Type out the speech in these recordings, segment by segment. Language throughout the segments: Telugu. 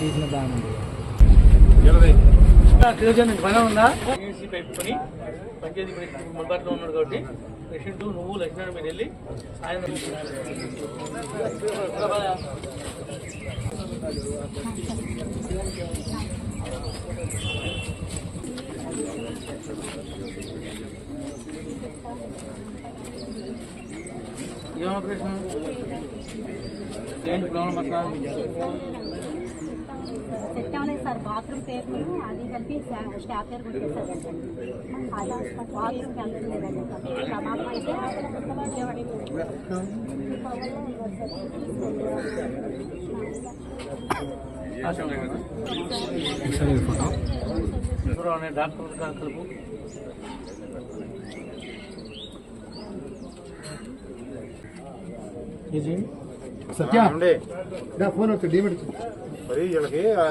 తీసిన బాగుంది పని ఉందా ఏసీ పైప్ పని పంచాయతీ పని మొదట్లో ఉన్నాడు కాబట్టి పేషెంట్ నువ్వు లక్ష్మణ్ మీరు వెళ్ళి సాయంత్రం ఏం ఆపరేషన్ ఏంటి ప్రాబ్లం అట్లా సెట్ అవ్వలేదు సార్ బాత్రూమ్ పేపర్ అది కలిపి స్టాప్ పేరు కొట్టేసారు అలా బాత్రూమ్కి వెళ్తలేదండి ప్రమాదం అయితే ఎవరో అనే డాక్టర్ కలుపు ఇది సత్య ఫోన్ వచ్చి డీమిట్ మరి వీళ్ళకి ఆ,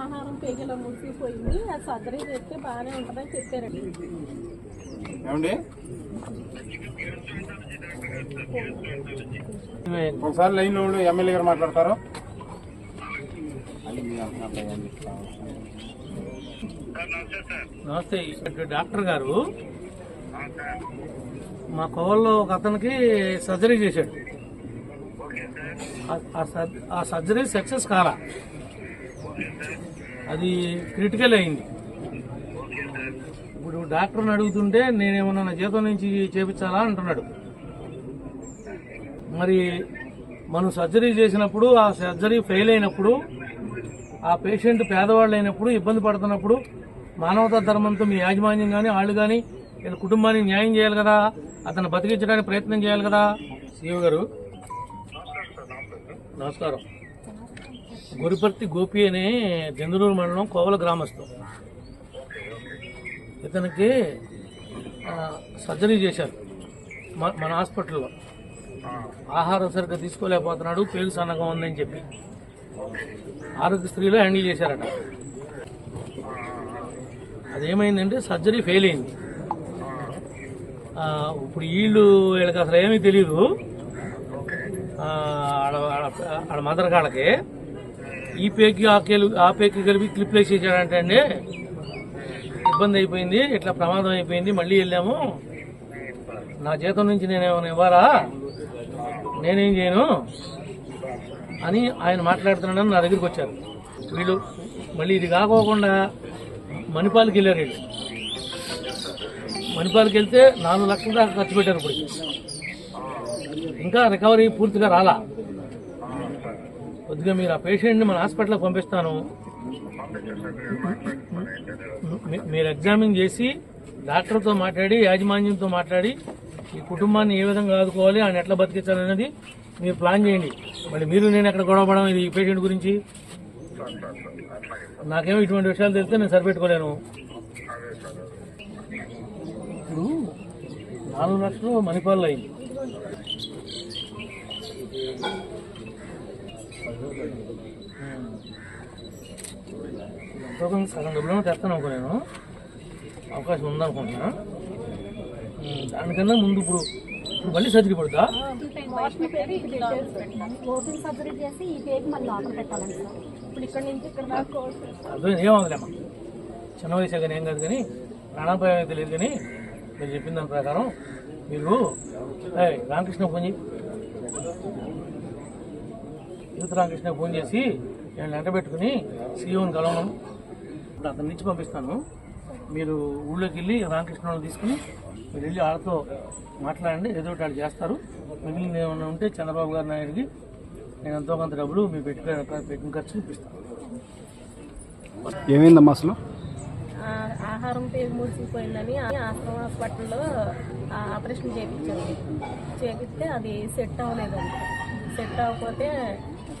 ఆహారం పేగలో మూసిపోయింది అది సర్జరీ చేస్తే బాగానే ఉంటుందని చెప్పారండి. ఏమండి? ఒకసారి లైన్ ఉండి ఎమ్మెల్యే గారు మాట్లాడతారు. నమస్తే ఇక్కడ డాక్టర్ గారు. మా కోవల్లో ఒక అతనికి సర్జరీ చేశాడు. ఆ- ఆ సర్జరీ సక్సెస్ కాలా. అది క్రిటికల్ అయింది. ఇప్పుడు డాక్టర్ని అడుగుతుంటే నేనేమన్నా నా జీతం నుంచి చేపించాలా అంటున్నాడు. మరి మనం సర్జరీ చేసినప్పుడు ఆ సర్జరీ ఫెయిల్ అయినప్పుడు ఆ పేషెంట్ పేదవాళ్ళు అయినప్పుడు ఇబ్బంది పడుతున్నప్పుడు మానవతా ధర్మంతో మీ యాజమాన్యం కానీ వాళ్ళు కానీ వీళ్ళ కుటుంబానికి న్యాయం చేయాలి కదా అతను బతికించడానికి ప్రయత్నం చేయాలి కదా. సీఓ గారు నమస్కారం. గురిపర్తి గోపి అనే దెందులూరు మండలం కోవల గ్రామస్తు ఇతనికి సర్జరీ చేశారు. మన హాస్పిటల్లో. ఆహారం సరిగ్గా తీసుకోలేకపోతున్నాడు పేగు సన్నగా ఉందని చెప్పి. ఆరోగ్య స్త్రీలో హ్యాండిల్ చేశారట. అదేమైందంటే సర్జరీ ఫెయిల్ అయింది. ఇప్పుడు వీళ్ళు వీళ్ళకి అసలు ఏమీ తెలియదు ఆడ మదర్ కాళ్ళకి. ఈ పేకి ఆ కేలు ఆ పేకి కలిపి క్లిప్లు వేసేసాడంటే అండి. ఇబ్బంది అయిపోయింది ఇట్లా ప్రమాదం అయిపోయింది మళ్ళీ వెళ్ళాము. నా జీతం నుంచి నేనేమైనా ఇవ్వాలా? నేనేం చేయను? అని ఆయన మాట్లాడుతున్నాడని నా దగ్గరికి వచ్చారు. వీళ్ళు మళ్ళీ ఇది కాకోకుండా మణిపాల్కి వెళ్ళారు వీళ్ళు. మణిపాల్కి వెళ్తే నాలుగు లక్షల దాకా ఖర్చు పెట్టారు ఇప్పుడు. ఇంకా రికవరీ పూర్తిగా రాలా. కొద్దిగా మీరు ఆ పేషెంట్ని మన హాస్పిటల్కి పంపిస్తాను. మీ- మీరు ఎగ్జామిన్ చేసి డాక్టర్తో మాట్లాడి యాజమాన్యంతో మాట్లాడి ఈ కుటుంబాన్ని ఏ విధంగా ఆదుకోవాలి ఆయన ఎట్లా బతికించాలనేది మీరు ప్లాన్ చేయండి. మళ్ళీ మీరు నేను ఎక్కడ గొడవపడడం ఇది ఈ పేషెంట్ గురించి? నాకేమో ఇటువంటి విషయాలు తెలిస్తే నేను సరిపెట్టుకోలేను. ఇప్పుడు నాలుగు లక్షలు మణిపాల్లో అయింది. ఎంతో కొంత సగం డబ్బులు తెస్తాను అనుకో నేను. అవకాశం ఉందనుకుంటున్నా దానికన్నా ముందు ఇప్పుడు ఇప్పుడు మళ్ళీ సర్జరీ పడుతుందా బాత్రూమ్ పేరు ఓపెన్ సర్జరీ చేసి ఈ పేరు మళ్ళీ లోపల పెట్టాలండి ఇప్పుడు ఇక్కడ నుంచి ఇక్కడ అర్థం ఏమవుతుందమ్మా చిన్న వయసు కానీ ఏం కాదు కానీ ప్రాణాపాయం అయితే తెలియదు కానీ మీరు చెప్పిన దాని ప్రకారం మీరు రామకృష్ణ ఫోన్ చేయి యూత్ రామకృష్ణ ఫోన్ చేసి నేను లెంట పెట్టుకుని సీఓని కలవను. ఇప్పుడు అతని నుంచి పంపిస్తాను. మీరు ఊళ్ళోకి వెళ్ళి రామకృష్ణ వాళ్ళని తీసుకుని మీరు వెళ్ళి వాళ్ళతో మాట్లాడండి ఏదో ఒకటి వాళ్ళు చేస్తారు. మిగిలిన ఏమైనా ఉంటే చంద్రబాబు గారి నాయుడికి నేను ఎంతో కొంత డబ్బులు మీ పెట్టి పెట్టిన ఖర్చు ఇప్పిస్తాను ఏమైందమ్మా అసలు? ఆహారం పేరు మూసిపోయిందని ఆశ్రమ హాస్పిటల్లో ఆ ఆపరేషన్ చేయించారు చేపిస్తే అది సెట్ అవ్వలేదండి సెట్ అవ్వకపోతే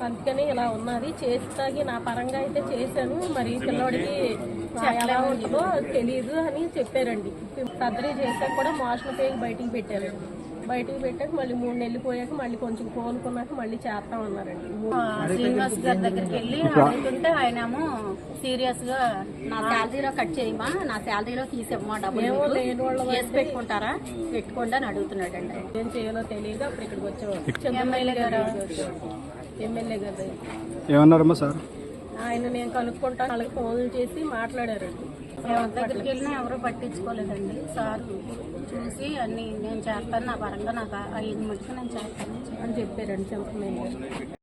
అందుకని ఇలా ఉన్నది. చేస్తాగి నా పరంగా అయితే చేశాను. మరి పిల్లోడికి ఎలా ఉంటుందో తెలియదు అని చెప్పారండి. సర్జరీ చేశాక కూడా మోషన్ పేగి బయటికి పెట్టారండి బయటికి పెట్టాక మళ్ళీ మూడు నెలలు పోయాక మళ్ళీ కొంచెం కోలుకున్నాక మళ్ళీ చేస్తామన్నారండి ఆ, శ్రీనివాస్ గారి దగ్గరికి వెళ్ళి అడుగుతుంటే ఆయనేమో సీరియస్గా నా శాలరీలో కట్ చేయమా నా శాలరీలో తీసేమ్మా డబ్బులు. చేసి పెట్టుకుంటారా? పెట్టుకోండి అని అడుగుతున్నాడండి. ఏం చేయాలో తెలియదు. అప్పుడు ఇక్కడికి వచ్చేవాడు ఎమ్మెల్యే గారు ఎమ్మెల్యే గారి. ఏమన్నారమ్మా సార్? ఆయన నేను కనుక్కుంటా వాళ్ళకి ఫోన్లు చేసి మాట్లాడారండి ఎవరి దగ్గరికి వెళ్ళినా ఎవరు పట్టించుకోలేదండి. సార్ చూసి అన్ని నేను చేస్తాను నా పరంగా నాకు అయ్యింది మటుకు నేను చేస్తాను. అని చెప్పారండి గారు